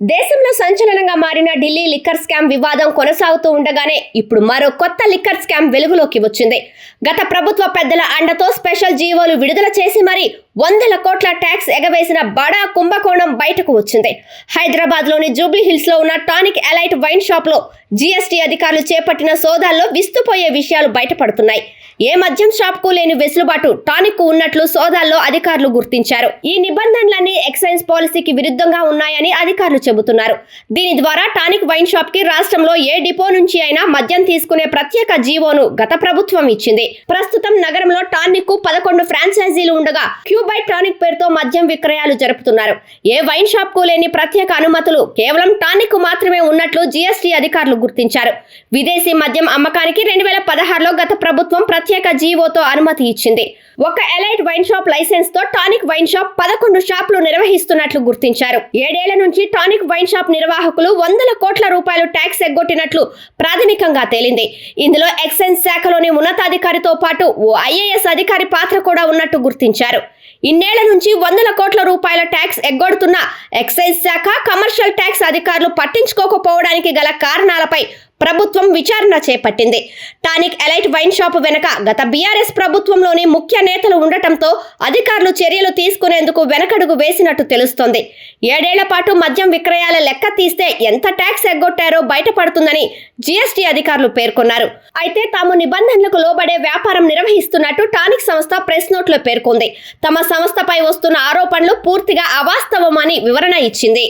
దేశంలో సంచలనంగా మారిన ఢిల్లీ లిక్కర్ స్కామ్ వివాదం కొనసాగుతూ ఉండగానే ఇప్పుడు మరో కొత్త లిక్కర్ స్కామ్ వెలుగులోకి వచ్చింది. గత ప్రభుత్వ పెద్దల అండతో స్పెషల్ జీవోలు విడుదల చేసి మరీ వందల కోట్ల ట్యాక్స్ ఎగవేసిన బడా కుంభకోణం బయటకు వచ్చింది. హైదరాబాద్లోని జూబ్లీ హిల్స్లో ఉన్న టానిక్ ఎలైట్ వైన్ షాప్లో జీఎస్టీ అధికారులు చేపట్టిన సోదాల్లో విస్తుపోయే విషయాలు బయటపడుతున్నాయి. ఏ మద్యం షాప్కు లేని వెసులుబాటు టానిక్ ఉన్నట్లు సోదాల్లో అధికారులు గుర్తించారు. ఈ నిబంధనలన్నీ ఎక్సైజ్ పాలసీకి విరుద్ధంగా ఉన్నాయని అధికారులు చెబుతున్నారు. దీని ద్వారా టానిక్ వైన్ షాప్కి రాష్ట్రంలో ఏ డిపో నుంచి అయినా మద్యం తీసుకునే ప్రత్యేక జీవోను గత ప్రభుత్వం ఇచ్చింది. ప్రస్తుతం నగరంలో టానిక్కు పదకొండు ఫ్రాంచైజీలు ఉండగా క్యూబై టానిక్ పేరుతో మద్యం విక్రయాలు జరుపుతున్నారు. ఏ వైన్ షాప్కు లేని ప్రత్యేక అనుమతులు కేవలం టానిక్ మాత్రమే ఉన్నట్లు జీఎస్టీ అధికారులు గుర్తించారు. విదేశీ మద్యం అమ్మకానికి రెండు వేల పదహారులో గత ప్రభుత్వం ప్రత్యేక జీవోతో అనుమతి ఇచ్చింది. ఒక ఎలైట్ వైన్ షాప్ లైసెన్స్తో టానిక్ వైన్ షాప్ పదకొండు షాపులు నిర్వహిస్తున్నట్లు గుర్తించారు. ఏడేళ్ళ నుంచి టానిక్ వైన్ షాప్ నిర్వాహకులు వందల కోట్ల రూపాయలు ట్యాక్స్ ఎగ్గొట్టినట్లు ప్రాథమికంగా తేలింది. ఇందులో ఎక్సైజ్ శాఖలోని ఉన్నతాధికారితో పాటు ఓ ఐఏఎస్ అధికారి పాత్ర కూడా ఉన్నట్టు గుర్తించారు. ఇన్నేళ్ళ నుంచి వందల కోట్ల రూపాయల ట్యాక్స్ ఎగ్గొడుతున్న ఎక్సైజ్ శాఖ కమర్షియల్ ట్యాక్స్ అధికారులు పట్టించుకోకపోవడానికి గల కారణాలపై ప్రభుత్వం విచారణ చేపట్టింది. టానిక్ ఎలైట్ వైన్ షాప్ వెనక గత బీఆర్ఎస్ ప్రభుత్వంలోని ముఖ్య నేతలు ఉండటంతో అధికారులు చర్యలు తీసుకునేందుకు వెనకడుగు వేసినట్టు తెలుస్తోంది. ఏడేళ్ళ పాటు మద్యం విక్రయాల లెక్క తీస్తే ఎంత ట్యాక్స్ ఎగ్గొట్టారో బయటపడుతుందని జీఎస్టీ అధికారులు పేర్కొన్నారు. అయితే తాము నిబంధనలకు లోబడే వ్యాపారం నిర్వహిస్తున్నట్టు టానిక్ సంస్థ ప్రెస్ నోట్లో పేర్కొంది. తమ సంస్థపై వస్తున్న ఆరోపణలు పూర్తిగా అవాస్తవమని వివరణ ఇచ్చింది.